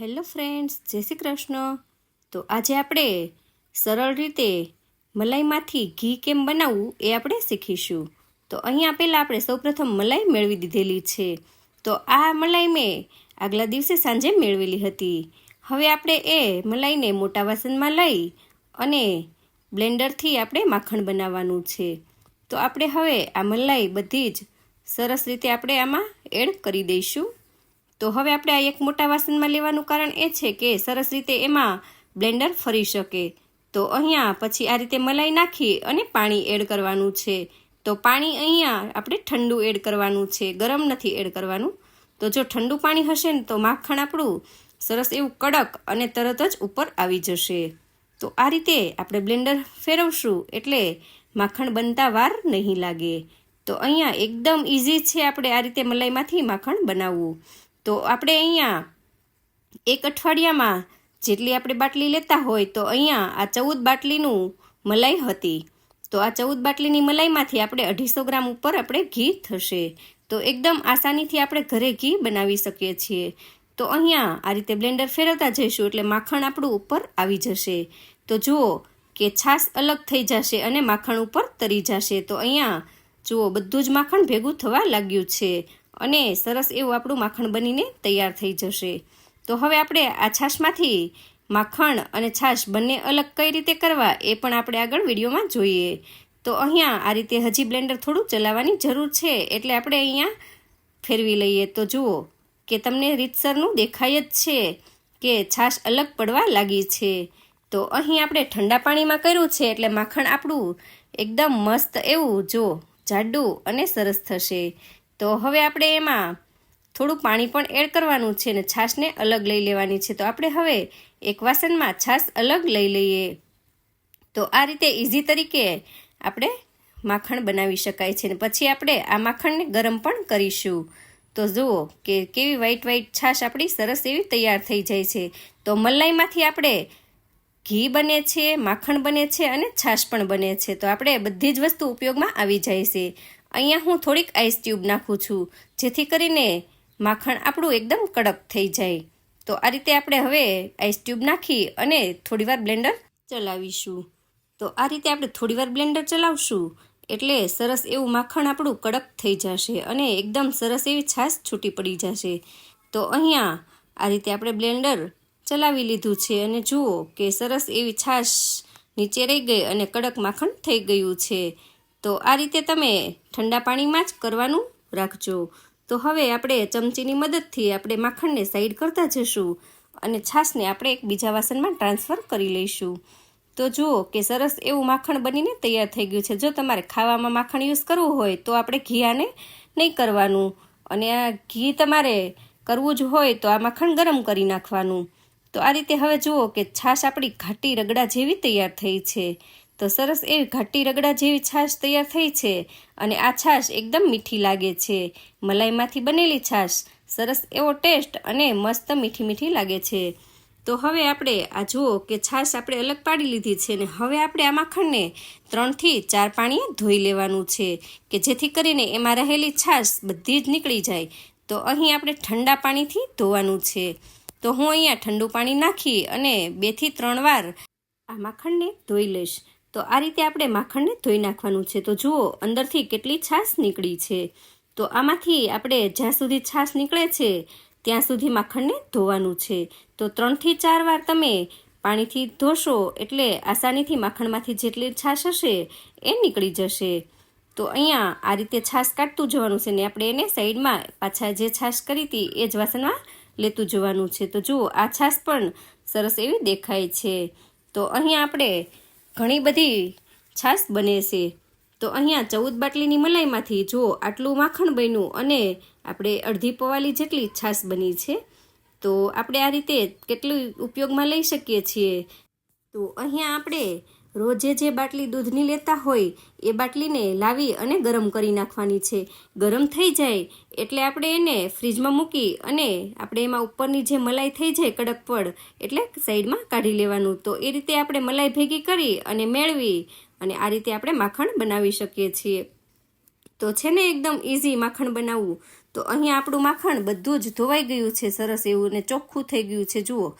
Hello friends, જય શ્રી કૃષ્ણ. તો આજે આપણે સરળ રીતે મલાઈમાંથી ઘી કેમ બનાવવું એ આપણે શીખીશું. તો અહીંયા પહેલાં આપણે સૌપ્રથમ મલાઈ મેળવી દીધેલી છે. તો આ મલાઈ મેં આગલા દિવસે સાંજે મેળવેલી હતી. હવે આપણે એ મલાઈને મોટા વાસણમાં લઈ અને બ્લેન્ડરથી આપણે માખણ બનાવવાનું છે. તો આપણે હવે આ મલાઈ બધી જ સરસ રીતે આપણે આમાં એડ કરી દઈશું. તો હવે આપણે આ એક મોટા વાસણમાં લેવાનું કારણ એ છે કે સરસ રીતે એમાં બ્લેન્ડર ફરી શકે. તો અહીંયા પછી આ રીતે મલાઈ નાખી અને પાણી એડ કરવાનું છે. તો પાણી અહીંયા આપણે ઠંડુ એડ કરવાનું છે. ગરમ નથી એડ કરવાનું. તો જો ઠંડુ પાણી હશે ને તો માખણ આપણું સરસ એવું કડક અને તરત જ ઉપર આવી જશે. તો આ રીતે આપણે બ્લેન્ડર ફેરવશું એટલે માખણ બનતા વાર નહીં લાગે. તો અહીંયા એકદમ ઇઝી છે આપણે આ રીતે મલાઈમાંથી માખણ બનાવવું. તો આપણે અહીંયા એક અઠવાડિયામાં જેટલી આપણે બાટલી લેતા હોય તો અહીંયા આ ચૌદ બાટલીનું મલાઈ હતી. તો આ ચૌદ બાટલીની મલાઈમાંથી આપણે અઢીસો ગ્રામ ઉપર આપણે ઘી થશે. તો એકદમ આસાનીથી આપણે ઘરે ઘી બનાવી શકીએ છીએ. તો અહીંયા આ રીતે બ્લેન્ડર ફેરવતા જઈશું એટલે માખણ આપણું ઉપર આવી જશે. તો જુઓ કે છાશ અલગ થઈ જશે અને માખણ ઉપર તરી જશે. તો અહીંયા જુઓ બધું જ માખણ ભેગું થવા લાગ્યું છે. અને સરસ એવું આપણું માખણ બનીને તૈયાર થઈ જશે. તો હવે આપણે આ છાશમાંથી માખણ અને છાશ બંને અલગ કઈ રીતે કરવા એ પણ આપણે આગળ વિડીયોમાં જોઈએ. તો અહીંયા આ રીતે હજી બ્લેન્ડર થોડું ચલાવવાની જરૂર છે એટલે આપણે અહીંયા ફેરવી લઈએ. તો જુઓ કે તમને રીતસરનું દેખાય જ છે કે છાશ અલગ પડવા લાગી છે. તો અહીં આપણે ઠંડા પાણીમાં કર્યું છે એટલે માખણ આપણું એકદમ મસ્ત એવું જો જાડું અને સરસ થશે. તો હવે આપણે એમાં થોડું પાણી પણ એડ કરવાનું છે ને છાશને અલગ લઈ લેવાની છે. તો આપણે હવે એક વાસણમાં છાશ અલગ લઈ લઈએ. તો આ રીતે ઇઝી તરીકે આપણે માખણ બનાવી શકાય છે ને પછી આપણે આ માખણને ગરમ પણ કરીશું. તો જુઓ કે કેવી વ્હાઈટ વ્હાઈટ છાશ આપણી સરસ એવી તૈયાર થઈ જાય છે. તો મલાઈમાંથી આપણે ઘી બને છે, માખણ બને છે અને છાશ પણ બને છે. તો આપણે બધી જ વસ્તુ ઉપયોગમાં આવી જાય છે. અહીંયા હું થોડીક આઈસ ટ્યુબ નાખું છું, જેથી કરીને માખણ આપણું એકદમ કડક થઈ જાય. તો આ રીતે આપણે હવે આઈસ ટ્યુબ નાખી અને થોડીવાર બ્લેન્ડર ચલાવીશું. તો આ રીતે આપણે થોડીવાર બ્લેન્ડર ચલાવશું, એટલે સરસ એવું માખણ આપણું કડક થઈ જશે અને એકદમ સરસ એવી છાશ છૂટી પડી જશે. તો અહીંયા આ રીતે આપણે બ્લેન્ડર ચલાવી લીધું છે અને જુઓ કે સરસ એવી છાશ નીચે રહી ગઈ અને કડક માખણ થઈ ગયું છે. તો આ રીતે તમે ઠંડા પાણીમાં જ કરવાનું રાખજો. તો હવે આપણે ચમચીની મદદથી આપણે માખણને સાઈડ કરતા જશું અને છાશને આપણે એક બીજા વાસણમાં ટ્રાન્સફર કરી લઈશું. તો જુઓ કે સરસ એવું માખણ બનીને તૈયાર થઈ ગયું છે. જો તમારે ખાવામાં માખણ યુઝ કરવું હોય તો આપણે ઘી આને નહીં કરવાનું. અને આ ઘી તમારે કરવું જ હોય તો આ માખણ ગરમ કરી નાખવાનું. તો આ રીતે હવે જુઓ કે છાશ આપણી ઘાટી રગડા જેવી તૈયાર થઈ છે. તો સરસ એ ઘાટી રગડા જેવી છાશ તૈયાર થઈ છે અને આ છાશ એકદમ મીઠી લાગે છે. મલાઈમાંથી બનેલી છાશ સરસ એવો ટેસ્ટ અને મસ્ત મીઠી મીઠી લાગે છે. તો હવે આપણે આ જુઓ કે છાશ આપણે અલગ પાડી લીધી છે ને હવે આપણે આ માખણને ત્રણથી ચાર પાણીએ ધોઈ લેવાનું છે કે જેથી કરીને એમાં રહેલી છાશ બધી જ નીકળી જાય. તો અહીં આપણે ઠંડા પાણીથી ધોવાનું છે. તો હું અહીંયા ઠંડુ પાણી નાખી અને બેથી ત્રણ વાર આ માખણને ધોઈ લઈશ. તો આ રીતે આપણે માખણને ધોઈ નાખવાનું છે. તો જુઓ, અંદરથી કેટલી છાશ નીકળી છે. તો આમાંથી આપણે જ્યાં સુધી છાશ નીકળે છે, ત્યાં સુધી માખણને ધોવાનું છે. તો ત્રણથી ચાર વાર તમે પાણીથી ધોશો એટલે આસાનીથી માખણમાંથી જેટલી છાશ હશે, એ નીકળી જશે. તો અહીંયા આ રીતે છાશ કાઢતું જવાનું છે ને આપણે એને સાઈડમાં પાછા જે છાશ કરી હતી, એ જ વાસણમાં લેતું જવાનું છે. તો જુઓ, આ છાશ પણ સરસ એવી દેખાય છે. તો અહીંયા આપણે ઘણી બધી છાશ બને છે. તો અહીંયા ચૌદ બાટલીની મલાઈમાંથી જો આટલું માખણ બન્યું અને આપણે અડધી પવાલી જેટલી છાશ બની છે. તો આપણે આ રીતે કેટલું ઉપયોગમાં લઈ શકીએ છીએ. તો અહીંયા આપણે રોજે જે બાટલી દૂધની લેતા હોય, એ બાટલીને લાવી અને ગરમ કરી નાખવાની છે. ગરમ થઈ જાય એટલે આપણે એને ફ્રીજમાં મૂકી અને આપણે એમાં ઉપરની જે મલાઈ થઈ જાય કડક પડ, એટલે સાઈડમાં કાઢી લેવાનું. તો એ રીતે આપણે મલાઈ ભેગી કરી અને મેળવી અને આ રીતે આપણે માખણ બનાવી શકીએ છીએ. તો છે ને એકદમ ઇઝી માખણ બનાવવું. તો અહીંયા આપણું માખણ બધું જ ધોવાઈ ગયું છે, સરસ એવું અને ચોખ્ખું થઈ ગયું છે. જુઓ,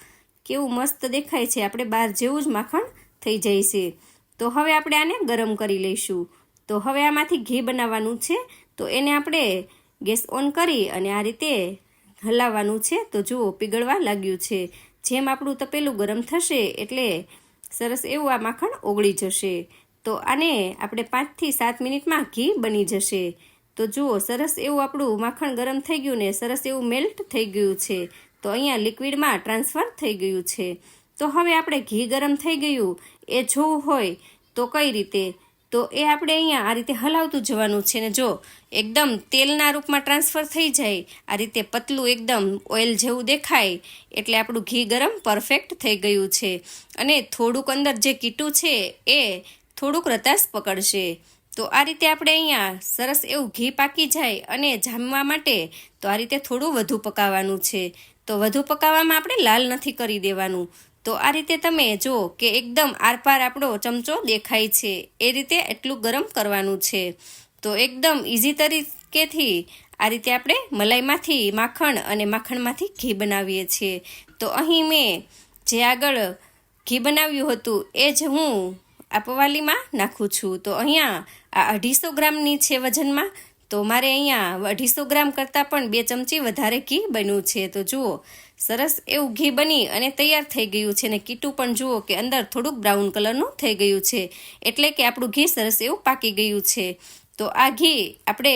કેવું મસ્ત દેખાય છે. આપણે બહાર જેવું જ માખણ થઈ જાય છે. તો હવે આપણે આને ગરમ કરી લઈશું. તો હવે આમાંથી ઘી બનાવવાનું છે. તો એને આપણે ગેસ ઓન કરી અને આ રીતે હલાવવાનું છે. તો જુઓ, પીગળવા લાગ્યું છે. જેમ આપણું તપેલું ગરમ થશે એટલે સરસ એવું આ માખણ ઓગળી જશે. તો આને આપણે પાંચથી સાત મિનિટમાં ઘી બની જશે. તો જુઓ, સરસ એવું આપણું માખણ ગરમ થઈ ગયું ને સરસ એવું મેલ્ટ થઈ ગયું છે. તો અહીંયા લિક્વિડમાં ટ્રાન્સફર થઈ ગયું છે. તો હવે આપણે ઘી ગરમ થઈ ગયું, એ જોવું હોય તો કઈ રીતે? તો એ આપણે અહીંયા આ રીતે હલાવતું જવાનું છે ને જો, એકદમ તેલના રૂપમાં ટ્રાન્સફર થઈ જાય, આ રીતે પતલું એકદમ ઓઇલ જેવું દેખાય, એટલે આપણું ઘી ગરમ પરફેક્ટ થઈ ગયું છે. અને થોડુંક અંદર જે કીટું છે એ થોડુંક રતાશ પકડશે. તો આ રીતે આપણે અહીંયા સરસ એવું ઘી પાકી જાય અને જામવા માટે તો આ રીતે થોડું વધુ પકાવવાનું છે. તો વધુ પકાવવામાં આપણે લાલ નથી કરી દેવાનું. તો આ રીતે તમે જો કે એકદમ આરપાર આપણો ચમચો દેખાય છે. એ રીતે એટલું ગરમ કરવાનું છે. તો એકદમ ઇઝી તરીકેથી આ રીતે આપણે મલાઈમાંથી માખણ અને માખણમાંથી ઘી બનાવીએ છીએ. તો અહીં મેં જે આગળ ઘી બનાવ્યું હતું એ જ હું આ પવાલીમાં નાખું છું. તો અહીંયા આ અઢીસો ગ્રામની છે વજનમાં તો મારે અહીંયા અઢીસો ગ્રામ કરતાં પણ બે ચમચી વધારે ઘી બન્યું છે. તો જુઓ, સરસ એવું ઘી બની અને તૈયાર થઈ ગયું છે. ને કીટું પણ જુઓ કે અંદર થોડુંક બ્રાઉન કલરનું થઈ ગયું છે. એટલે કે આપણું ઘી સરસ એવું પાકી ગયું છે. તો આ ઘી આપણે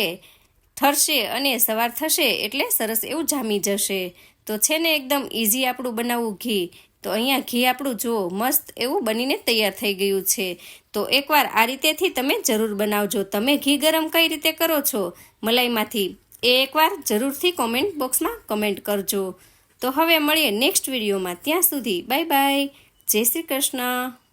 ઠરશે અને સવાર થશે એટલે સરસ એવું જામી જશે. તો છે ને એકદમ ઇઝી આપણું બનાવવું ઘી. તો અહીંયા ઘી આપણું જુઓ મસ્ત એવું બનીને તૈયાર થઈ ગયું છે. તો એકવાર આ રીતેથી તમે જરૂર બનાવજો. તમે ઘી ગરમ કઈ રીતે કરો છો? મલાઈમાંથી એ એકવાર જરૂરથી કોમેન્ટ બોક્સમાં કમેન્ટ કરજો. તો હવે મળીએ નેક્સ્ટ વિડીયોમાં. ત્યાં સુધી બાય બાય જય શ્રી કૃષ્ણ.